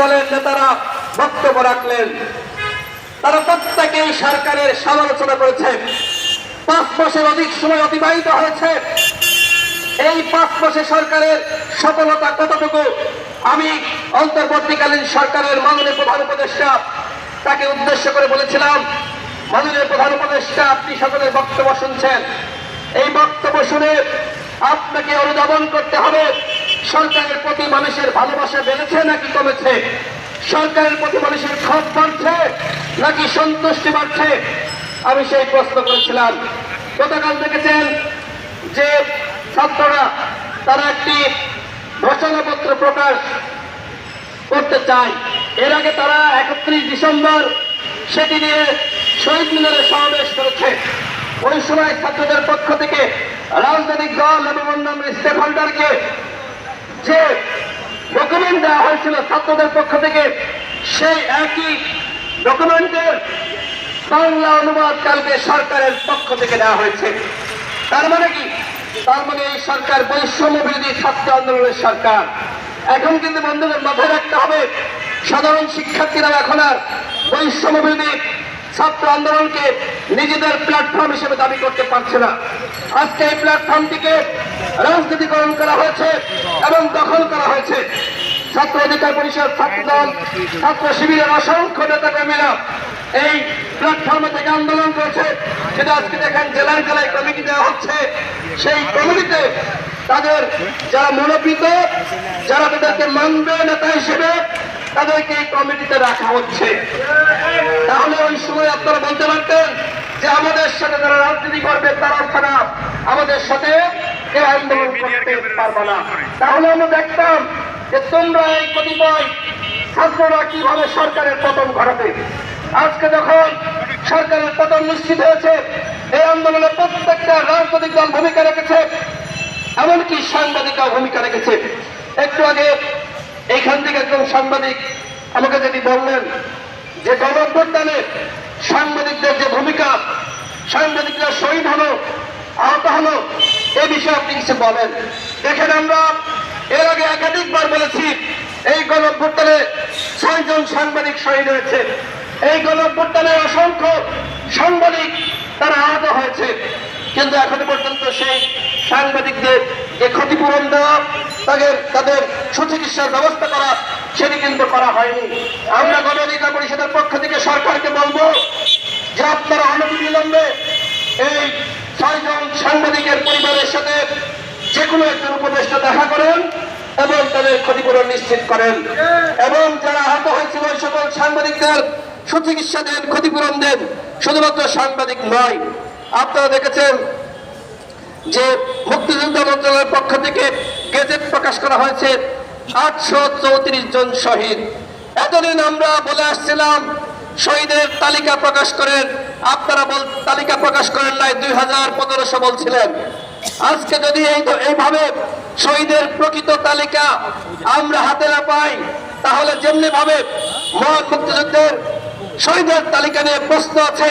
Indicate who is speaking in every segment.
Speaker 1: দলের নেতারা বক্তব্য রাখলেন। তারা প্রত্যেকেই সরকারের সমালোচনা করেছে পাঁচ মাসের অধিক সময় অতিবাহিত হয়েছে। এই পাঁচ মাসে সরকারের সফলতা কতটুকু, আমি অন্তর্বর্তীকালীন সরকারের মাননীয় প্রধান উপদেষ্টা তাকে উদ্দেশ্য করে বলেছিলাম, মাননীয় প্রধান উপদেষ্টা, আপনি সকলের বক্তব্য শুনছেন। এই বক্তব্য শুনে আপনাকে অনুধাবন করতে হবে। সরকারের প্রতি মানুষের ভালোবাসা বেড়েছে নাকি কমেছে? সরকারের প্রতি মানুষের ক্ষোভ বাড়ছে নাকি সন্তুষ্টি বাড়ছে? আমি সেই প্রশ্ন করেছিলাম। গতকাল দেখেছেন যে ছাত্ররা তারা একটি ঘোষণাপত্র প্রকাশ করতে চায়। এর আগে তারা একত্রিশ ডিসেম্বর সেটি নিয়ে শহীদ মিনারে সমাবেশ করেছে। ওই সময় ছাত্রদের পক্ষ থেকে রাজনৈতিক দল এবং অন্যান্য স্টেক হোল্ডারকে যে ডকুমেন্ট দেওয়া হয়েছিল ছাত্রদের পক্ষ থেকে, সেই একই ডকুমেন্টের বাংলা অনুবাদ কালকে সরকারের পক্ষ থেকে দেওয়া হয়েছে। তার মানে কি? তার মানে এই সরকার বৈষম্য বিরোধী ছাত্র আন্দোলনের সরকার। এখন কিন্তু বন্ধুদের মাথায় রাখতে হবে, সাধারণ শিক্ষার্থীরা এখন আর বৈষম্য বিরোধী ছাত্র আন্দোলনকে নিজেদের প্ল্যাটফর্ম হিসেবে দাবি করতে পারছে না। আজকে এই প্ল্যাটফর্মটিকে রাজনীতিকরণ করা হয়েছে এবং দখল করা হয়েছে। ছাত্র অধিকার পরিষদ, ছাত্র দল, ছাত্র শিবিরের অসংখ্য নেতা কর্মীরা এই প্ল্যাটফর্মে থেকে আন্দোলন করেছে। সেটা আজকে দেখেন জেলায় জেলায় কমিটি দেওয়া হচ্ছে। সেই কমিটিতে তাদের যারা মনোপিত যারা তাদেরকে মানবে নেতা হিসেবে তাদেরকে এই কমিটিতে রাখা হচ্ছে। তাহলে ওই সময় আপনারা বলতে পারতেন যে আমাদের সাথে যারা রাজনীতি করবে তারা খারাপ। আমাদের সাথে কেউ আন্দোলন করতে পারবে না। তাহলে আমরা দেখতাম যে তোমরা এই কতিপয় ছাত্ররা কীভাবে সরকারের পতন ঘটাবে। আজকে যখন সরকারের পতন নিশ্চিত হয়েছে এই আন্দোলনে প্রত্যেকটা রাজনৈতিক দল ভূমিকা রেখেছে এমনকি সাংবাদিকরাও ভূমিকা রেখেছে। একটু আগে এইখান থেকে একজন সাংবাদিক আমাকে যেটি বললেন যে গণঅভ্যুত্থানে সাংবাদিকদের যে ভূমিকা, সাংবাদিকরা শহীদ হলো, আহত হলো, এ বিষয়ে আপনি কিছু বলেন। দেখেন আমরা এর আগে একাধিকবার বলেছি, এই গণঅভ্যুত্থানে ছয়জন সাংবাদিক শহীদ হয়েছে। এই গণঅভ্যুত্থানে অসংখ্য সাংবাদিক তারা আহত হয়েছে। কিন্তু এখনও পর্যন্ত সেই সাংবাদিকদের যে ক্ষতিপূরণ দেওয়া তাদের তাদের সুচিকিৎসার ব্যবস্থা করা সেটি কিন্তু করা হয়নি। আমরা গণ অধিকার পরিষদের পক্ষ থেকে সরকারকে বলব যে আপনারা অনবিলম্বে এই ছয়জন সাংবাদিকের পরিবারের সাথে যে কোনো একজন উপদেষ্টা দেখা করেন এবং তাদের ক্ষতিপূরণ নিশ্চিত করেন। এবং যারা আহত হয়েছিল সকল সাংবাদিকদের সুচিকিৎসা দেন, ক্ষতিপূরণ দেন, শুধুমাত্র সাংবাদিক নয়। আপনারা দেখেছেন যে মুক্তিযোদ্ধা মন্ত্রণালয়ের পক্ষ থেকে গেজেট প্রকাশ করা হয়েছে, আটশো চৌত্রিশ জন শহীদ। এতদিন আমরা বলে আসছিলাম, শহীদের তালিকা প্রকাশ করেন, আপনারা বল, তালিকা প্রকাশ করেন নাই, দুই হাজার পনেরোশো বলছিলেন। আজকে যদি এই এইভাবে শহীদের প্রকৃত তালিকা আমরা হাতে না পাই, তাহলে যেমনি ভাবে মহান মুক্তিযুদ্ধের শহীদের তালিকা নিয়ে প্রশ্ন আছে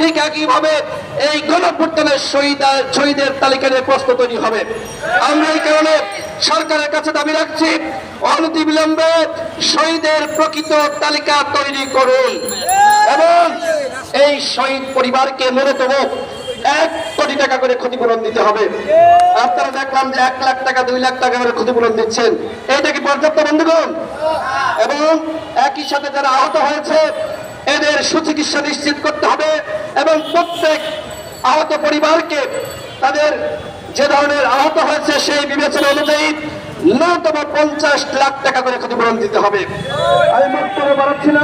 Speaker 1: ঠিক একইভাবে এই গণপূর্তনের শহীদ, শহীদের তালিকা নিয়ে প্রশ্ন তৈরি হবে। আমরা এই কারণে সরকারের কাছে দাবি রাখছি অনতি বিলম্বে শহীদের প্রকৃত তালিকা তৈরি করুন এবং এই শহীদ পরিবারকে ন্যূনতম এক কোটি টাকা করে ক্ষতিপূরণ দিতে হবে। আপনারা দেখলাম যে এক লাখ টাকা, দুই লাখ টাকা করে ক্ষতিপূরণ দিচ্ছেন। এইটা কি পর্যাপ্ত, বন্ধুগণ? এবং একই সাথে যারা আহত হয়েছে এদের সুচিকিৎসা নিশ্চিত করতে হবে এবং প্রত্যেক আহত পরিবারকে তাদের যে ধরনের আহত হয়েছে সেই বিবেচনা অনুযায়ী ন্যূনতম পঞ্চাশ লাখ টাকা করে ক্ষতিপূরণ দিতে হবে। আমি